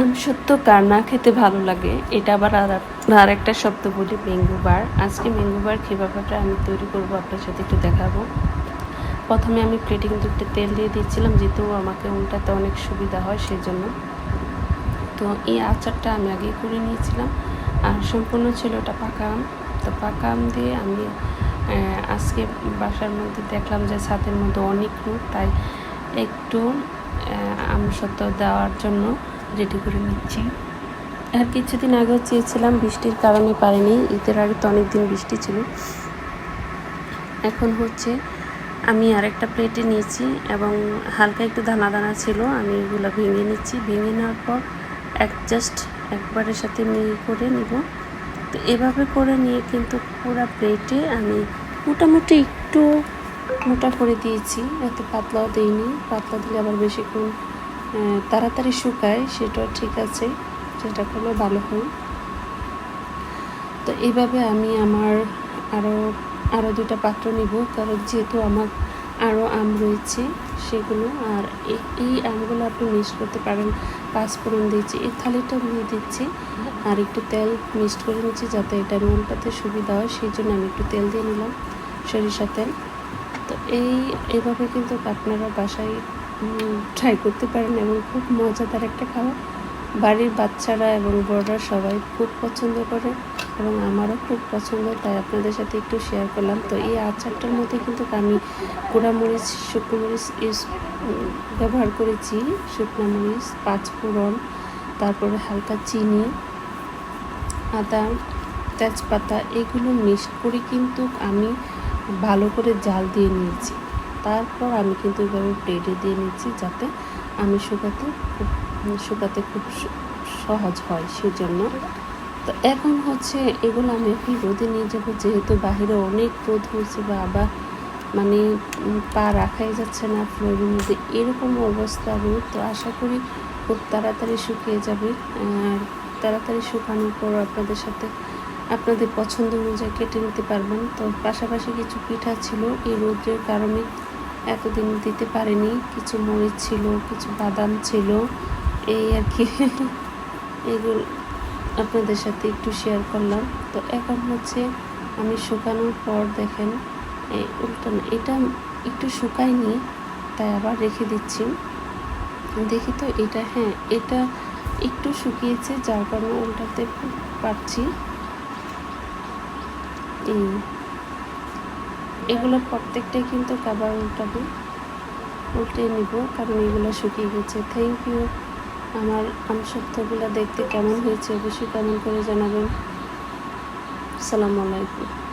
আমি, সত্য, কার না খেতে ভালো লাগে, এটা আবার আর আর একটা শব্দ বলি ম্যাঙ্গো বার। আজকে ম্যাঙ্গো বার খেবাবাটা আমি তৈরি করব, আপনার সাথে একটু দেখাবো। প্রথমে আমি প্লেটিং একটু তেল দিয়ে দিচ্ছিলাম, যেহেতু আমাকে উল্টাতে অনেক সুবিধা হয় সেই জন্য তো এই আচারটা আমি আগে করে নিয়েছিলাম, আর সম্পূর্ণ ছিল ওটা পাকা আম। তো পাকা আম দিয়ে আমি আজকে বাসার মধ্যে দেখলাম যে ছাদের মধ্যে অনেক রোদ তাই একটু আম সত্য দেওয়ার জন্য রেডি করে নিচ্ছি। আর কিছুদিন আগেও চেয়েছিলাম বৃষ্টির কারণে পারিনি, ঈদের আগে তো অনেক দিন বৃষ্টি ছিল। এখন হচ্ছে আমি আরেকটা প্লেটে নিয়েছি এবং হালকা একটু দানা দানা ছিল, আমি এগুলো ভেঙে নিচ্ছি। ভেঙে নেওয়ার পর অ্যাডজাস্ট একবারের সাথে মিহি করে নিব। তো এভাবে করে নিয়ে কিন্তু পুরো প্লেটে আমি মোটামুটি একটু মোটা করে দিয়েছি, এত পাতলাও দিইনি। পাতলা দিলে আবার বেশিক্ষণ তাড়াতাড়ি শুকায়, সেটাও ঠিক আছে, সেটা করলে ভালো হয়। তো এইভাবে আমি আমার আরও আরও দুটা পাত্র নিব, কারণ যেহেতু আমার আরও আম রয়েছে সেগুলো, আর এই- আমগুলো আপনি মিক্স করতে পারেন পাঁচফোড়ন দিয়েছি, এই থালিটা দিয়ে দিচ্ছি, আর একটু তেল মিক্সড করে নিচ্ছি যাতে এটা উল্টাতে সুবিধা হয়, সেই জন্য আমি একটু তেল দিয়ে নিলাম সরিষা তেল। তো এই, এভাবে কিন্তু আপনারা বাসায় ট্রাই করতে পারেন এবং খুব মজাদার একটা খাবার। বাড়ির বাচ্চারা এবং বড়রা সবাই খুব পছন্দ করে এবং আমারও খুব পছন্দ, তাই আপনাদের সাথে একটু শেয়ার করলাম। তো এই আচারটার মধ্যে কিন্তু আমি পোড়ামরিচ শুকনো মরিচ ইউজ ব্যবহার করেছি। শুকনো মরিচ পাঁচফোড়ন, তারপরে হালকা চিনি, আদা, তেজপাতা, এগুলো মিক্সড করে কিন্তু আমি ভালো করে জাল দিয়ে নিয়েছি। তারপর আমি কিন্তু এভাবে প্লেটে দিয়ে নিচ্ছি যাতে আমি শুকাতে খুব শুকাতে খুব সহজ হয় সেজন্য। তো এখন হচ্ছে এগুলো আমি এখন রোদে নিয়ে যাব, যেহেতু বাহিরে অনেক রোদ হয়েছে বা আবার মানে পা রাখাই যাচ্ছে না ফ্লোরের মধ্যে, এরকম অবস্থা রোদ। তো আশা করি খুব তাড়াতাড়ি শুকিয়ে যাবে। আর তাড়াতাড়ি শুকানোর পর আপনাদের সাথে আপনাদের পছন্দ অনুযায়ী কেটে নিতে পারবেন। তো পাশাপাশি কিছু পিঠা ছিল এই রোদের কারণে এতদিন দিতে পারিনি। কিছু মরিচ ছিল, কিছু বাদাম ছিল। এই আর কি। এগুলো আপনাদের সাথে একটু শেয়ার করলাম। তো এখন হচ্ছে আমি শুকানোর পর দেখেন, এই উল্টানো এটা একটু শুকাইনি তাই আবার রেখে দিচ্ছি। দেখি তো এটা হ্যাঁ এটা একটু শুকিয়েছে, যার কারণে উল্টাতে পারছি। এই এগুলো প্রত্যেকটাই কিন্তু কাবার উল্টাবো। উল্টে নিব, কারণ এগুলো শুকিয়ে গেছে। থ্যাংক ইউ আমার আমসত্বগুলো দেখতে কেমন হয়েছে, অবশ্যই কেমন করে জানাবেন। আসসালামু আলাইকুম।